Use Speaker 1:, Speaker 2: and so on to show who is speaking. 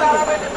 Speaker 1: তারা ব্যতীত